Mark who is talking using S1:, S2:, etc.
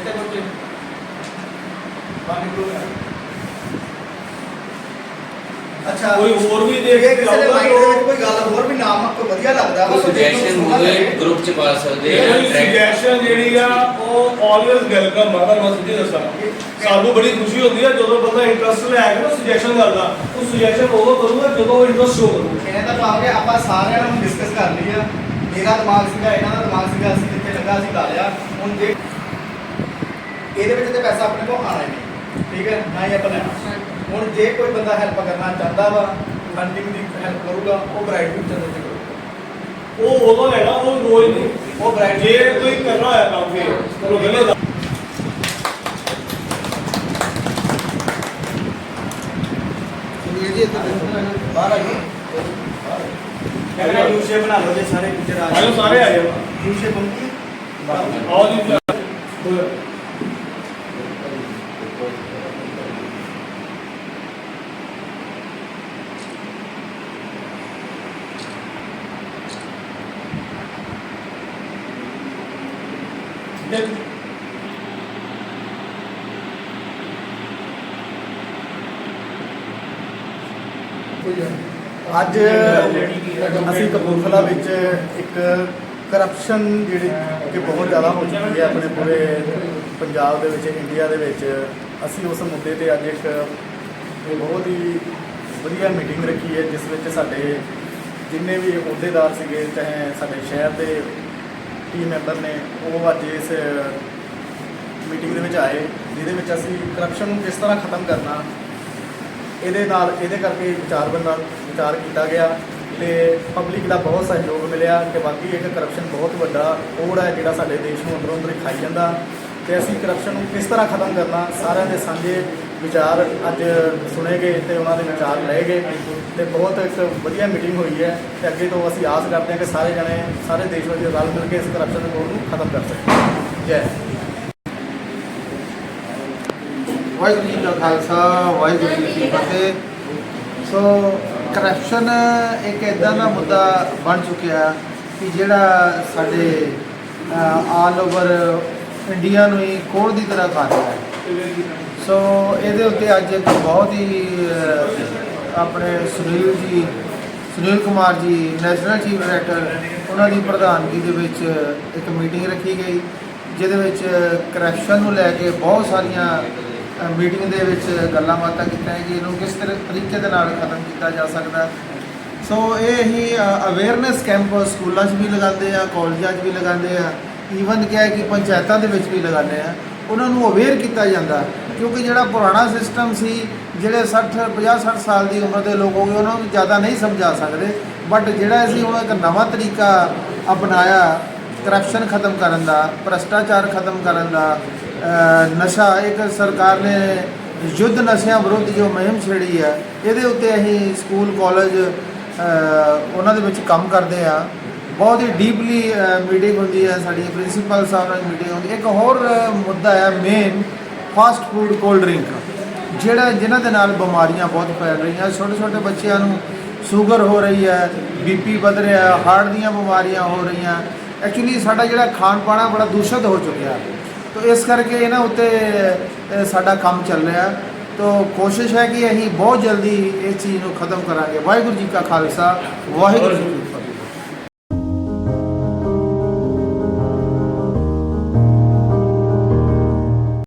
S1: ఎక్కడికి వచ్చింది ਅੱਛਾ
S2: ਕੋਈ ਹੋਰ ਵੀ ਦੇਖ ਕੇ
S1: ਕਿਸੇ ਦੇ ਮਾਈਂਡ ਦੇ ਵਿੱਚ ਕੋਈ ਗੱਲ ਹੋਰ ਵੀ ਨਾਮ ਕੋ ਵਧੀਆ ਲੱਗਦਾ ਵਾ
S3: ਸੁਜੈਸ਼ਨ ਹੋਵੇ ਗਰੁੱਪ ਚ ਪਾ ਸਕਦੇ ਆ
S2: ਸੁਜੈਸ਼ਨ ਜਿਹੜੀ ਆ ਉਹ ਆਲਵੇਸ ਵੈਲਕਮ ਆ ਤੁਹਾਨੂੰ ਸਿੱਧੀ ਦੱਸਾਂ। ਸਾਨੂੰ ਬੜੀ ਖੁਸ਼ੀ ਹੁੰਦੀ ਹੈ ਜਦੋਂ ਬੰਦਾ ਇੰਟਰਸਟ ਲੈ ਕੇ ਨਾ ਸੁਜੈਸ਼ਨ ਕਰਦਾ ਉਹ ਸੁਜੈਸ਼ਨ ਉਹ ਕਰੂਗਾ ਜਦੋਂ ਉਹ ਇੰਟਰਸਟ ਹੋ
S1: ਕਰੂ ਇਹਦਾ ਪਾਉਂਗੇ ਆਪਾਂ ਸਾਰਿਆਂ ਨੂੰ ਡਿਸਕਸ ਕਰ ਲਈ ਆ ਮੇਰਾ ਦਿਮਾਗ ਸੀਗਾ ਇਹਨਾਂ ਦਾ ਦਿਮਾਗ ਸੀਗਾ ਅਸੀਂ ਜਿੱਥੇ ਲੱਗਾ ਸੀ ਕਰ ਲਿਆ। ਹੁਣ ਜੇ ਇਹਦੇ ਵਿੱਚ ਤੇ ਪੈਸਾ ਆਪਣੇ ਕੋਲ ਆਣਾ ਹੀ ਨਹੀਂ। ਠੀਕ ਹੈ? ਨਾ ਹੀ ਆਪਾਂ। ਲੈਣਾ ਹੁਣ ਜੇ ਕੋਈ ਬੰਦਾ ਹੈਲਪ ਕਰਨਾ ਚਾਹੁੰਦਾ ਵਾ ਫੰਡਿੰਗ ਦੀ ਹੈਲਪ ਕਰੂਗਾ ਉਹ ਬ੍ਰਾਈਟ ਫਿਊਚਰ ਦੇ ਕਰੂਗਾ
S2: ਉਹ ਉਦੋਂ ਲੈਣਾ ਉਹ ਰੋਜ਼ ਨਹੀਂ।
S1: ਉਹ ਬ੍ਰਾਈਟ
S2: ਜੇ ਕੋਈ ਕਰਨਾ ਹੋਇਆ ਕੰਮ ਫੇਰ ਚਲੋ
S1: ਦੇਖੋ। ਬਾਹਰ ਆ ਗਏ ਕਹਿੰਦਾ ਯੂ ਸ਼ੇਪ ਬਣਾ ਲਓ ਜੇ ਸਾਰੇ ਪਿਕਚਰ ਆ
S2: ਆਇਓ ਸਾਰੇ ਆ ਜਾਓ।
S1: ਯੂ ਸ਼ੇਪ ਹੁੰਦੀ
S2: ਆਓ ਜੀ।
S1: ਅੱਜ ਅਸੀਂ ਕਪੂਰਥਲਾ ਵਿੱਚ ਇੱਕ ਕਰਪਸ਼ਨ ਜਿਹੜੀ ਕਿ ਬਹੁਤ ਜ਼ਿਆਦਾ ਹੋ ਚੁੱਕੀ ਹੈ ਆਪਣੇ ਪੂਰੇ ਪੰਜਾਬ ਦੇ ਵਿੱਚ ਇੰਡੀਆ ਦੇ ਵਿੱਚ। ਅਸੀਂ ਉਸ ਮੁੱਦੇ ਤੇ ਅੱਜ ਇੱਕ ਬਹੁਤ ਹੀ ਵਧੀਆ ਮੀਟਿੰਗ ਰੱਖੀ ਹੈ ਜਿਸ ਵਿੱਚ ਸਾਡੇ ਜਿੰਨੇ ਵੀ ਅਹੁਦੇਦਾਰ ਸੀਗੇ ਚਾਹੇ ਸਾਡੇ ਸ਼ਹਿਰ ਦੇ ਟੀਮ ਮੈਂਬਰ ਨੇ ਉਹ ਅੱਜ ਇਸ ਮੀਟਿੰਗ ਦੇ ਵਿੱਚ ਆਏ, ਜਿਹਦੇ ਵਿੱਚ ਅਸੀਂ ਕਰਪਸ਼ਨ ਨੂੰ ਕਿਸ ਤਰ੍ਹਾਂ ਖਤਮ ਕਰਨਾ, ਇਹਦੇ ਨਾਲ, ਇਹਦੇ ਕਰਕੇ ਵਿਚਾਰ ਬੰਦਾ ਵਿਚਾਰ ਕੀਤਾ ਗਿਆ। ਤੇ ਪਬਲਿਕ ਦਾ ਬਹੁਤ ਸਹਿਯੋਗ ਮਿਲਿਆ ਕਿ ਬਾਕੀ ਇੱਕ ਕਰਪਸ਼ਨ ਬਹੁਤ ਵੱਡਾ ਕੋੜ ਹੈ ਜਿਹੜਾ ਸਾਡੇ ਦੇਸ਼ ਨੂੰ ਅੰਦਰੋਂ ਅੰਦਰ ਹੀ ਖਾਈ ਜਾਂਦਾ। ਤੇ ਅਸੀਂ ਕਰਪਸ਼ਨ ਨੂੰ ਕਿਸ ਤਰ੍ਹਾਂ ਖਤਮ ਕਰਨਾ, ਸਾਰਿਆਂ ਦੇ ਸਾਂਝੇ ਵਿਚਾਰ ਅੱਜ ਸੁਣੇ ਗਏ ਤੇ ਉਹਨਾਂ ਦੇ ਵਿਚਾਰ ਲਏ ਗਏ ਤੇ ਬਹੁਤ ਇੱਕ ਵਧੀਆ ਮੀਟਿੰਗ ਹੋਈ ਹੈ ਤੇ ਅੱਗੇ ਤੋਂ ਅਸੀਂ ਆਸ ਕਰਦੇ ਹਾਂ ਕਿ ਸਾਰੇ ਜਣੇ, ਸਾਰੇ ਦੇਸ਼ ਵਾਸੀ ਰਲ ਮਿਲ ਕੇ ਇਸ ਕਰਪਸ਼ਨ ਦੇ ਕੋੜ ਨੂੰ ਖਤਮ ਕਰ ਸਕਣ। ਜੈ
S4: ਵਾਹਿਗੁਰੂ ਜੀ ਕਾ ਖਾਲਸਾ, ਵਾਹਿਗੁਰੂ ਜੀ ਕੀ ਫਤਿਹ। ਸੋ ਕਰਪਸ਼ਨ ਇੱਕ ਇਦਾਂ ਦਾ ਮੁੱਦਾ ਬਣ ਚੁੱਕਿਆ ਕਿ ਜਿਹੜਾ ਸਾਡੇ ਆਲ ਓਵਰ ਇੰਡੀਆ ਨੂੰ ਹੀ ਕੋੜ ਦੀ ਤਰ੍ਹਾਂ ਖਾ ਰਿਹਾ ਹੈ। ਸੋ ਇਹਦੇ ਉੱਤੇ ਅੱਜ ਇੱਕ ਬਹੁਤ ਹੀ ਅ, ਆਪਣੇ ਸੁਨੀਲ ਜੀ Sunil Kumar ji national chief director ਉਹਨਾਂ ਦੀ ਪ੍ਰਧਾਨਗੀ ਦੇ ਵਿੱਚ ਇੱਕ ਮੀਟਿੰਗ ਰੱਖੀ ਗਈ ਜਿਹਦੇ ਵਿੱਚ ਕਰਪਸ਼ਨ ਨੂੰ ਲੈ ਕੇ ਬਹੁਤ ਸਾਰੀਆਂ ਮੀਟਿੰਗ ਦੇ ਵਿੱਚ ਗੱਲਾਂ ਬਾਤਾਂ ਕੀਤੀਆਂ ਕਿ ਇਹਨੂੰ ਕਿਸ ਤਰ੍ਹਾਂ ਤਰੀਕੇ ਦੇ ਨਾਲ ਖਤਮ ਕੀਤਾ ਜਾ ਸਕਦਾ ਹੈ। ਸੋ ਇਹ ਹੀ ਅਵੇਅਰਨੈਸ ਕੈਂਪ ਸਕੂਲਾਂ 'ਚ ਵੀ ਲਗਾਉਂਦੇ ਆ ਕਾਲਜਾਂ 'ਚ ਵੀ ਲਗਾਉਂਦੇ ਆ ਈਵਨ ਕਿਹਾ ਕਿ ਪੰਚਾਇਤਾਂ ਦੇ ਵਿੱਚ ਵੀ ਲਗਾਉਂਦੇ ਆ ਉਹਨਾਂ ਨੂੰ ਅਵੇਅਰ ਕੀਤਾ ਜਾਂਦਾ ਕਿਉਂਕਿ ਜਿਹੜਾ ਪੁਰਾਣਾ ਸਿਸਟਮ ਸੀ, ਜਿਹੜੇ 60 50 60 ਸਾਲ ਦੀ ਉਮਰ ਦੇ ਲੋਕ ਹੋ ਗਏ ਉਹਨਾਂ ਨੂੰ ਜ਼ਿਆਦਾ ਨਹੀਂ ਸਮਝਾ ਸਕਦੇ। ਬਟ ਜਿਹੜਾ ਅਸੀਂ ਹੁਣ ਇੱਕ ਨਵਾਂ ਤਰੀਕਾ ਅਪਣਾਇਆ ਕਰਪਸ਼ਨ ਖਤਮ ਕਰਨ ਦਾ, ਭ੍ਰਸ਼ਟਾਚਾਰ ਖਤਮ ਕਰਨ ਦਾ ਨਸ਼ਾ, ਇੱਕ ਸਰਕਾਰ ਨੇ ਯੁੱਧ ਨਸ਼ਿਆਂ ਵਿਰੁੱਧ ਜੋ ਮੁਹਿੰਮ ਛੇੜੀ ਹੈ, ਇਹਦੇ ਉੱਤੇ ਅਸੀਂ ਸਕੂਲ ਕਾਲਜ ਉਹਨਾਂ ਦੇ ਵਿੱਚ ਕੰਮ ਕਰਦੇ ਆ ਬਹੁਤ ਹੀ ਡੀਪਲੀ ਮੀਟਿੰਗ ਹੁੰਦੀ ਹੈ, ਸਾਡੀ ਪ੍ਰਿੰਸੀਪਲ ਸਾਹਿਬ ਨਾਲ ਮੀਟਿੰਗ ਹੁੰਦੀ ਇੱਕ ਹੋਰ ਮੁੱਦਾ ਹੈ main fast food cold drink ਜਿਹੜਾ ਜਿਨ੍ਹਾਂ ਦੇ ਨਾਲ ਬਿਮਾਰੀਆਂ ਬਹੁਤ ਫੈਲ ਰਹੀਆਂ ਛੋਟੇ ਛੋਟੇ ਬੱਚਿਆਂ ਨੂੰ ਸ਼ੂਗਰ ਹੋ ਰਹੀ ਹੈ ਬੀਪੀ ਵੱਧ ਰਿਹਾ ਹੈ ਹਾਰਟ ਦੀਆਂ ਬਿਮਾਰੀਆਂ ਹੋ ਰਹੀਆਂ। ਐਕਚੁਅਲੀ ਸਾਡਾ ਜਿਹੜਾ ਖਾਣ ਪਾਣਾ ਬੜਾ ਦੂਸ਼ਿਤ ਹੋ ਚੁੱਕਿਆ। ਹੈ ਤੋ ਇਸ ਕਰਕੇ ਇਹਨਾਂ ਉੱਤੇ ਸਾਡਾ ਕੰਮ ਚੱਲ ਰਿਹਾ। ਤੋ ਕੋਸ਼ਿਸ਼ ਹੈ ਕਿ ਅਸੀਂ ਬਹੁਤ ਜਲਦੀ ਇਸ ਚੀਜ਼ ਨੂੰ ਖਤਮ ਕਰਾਂਗੇ। ਵਾਹਿਗੁਰੂ ਜੀ ਕਾ ਖਾਲਸਾ, ਵਾਹਿਗੁਰੂ ਜੀ ਕੀ ਫਤਿਹ।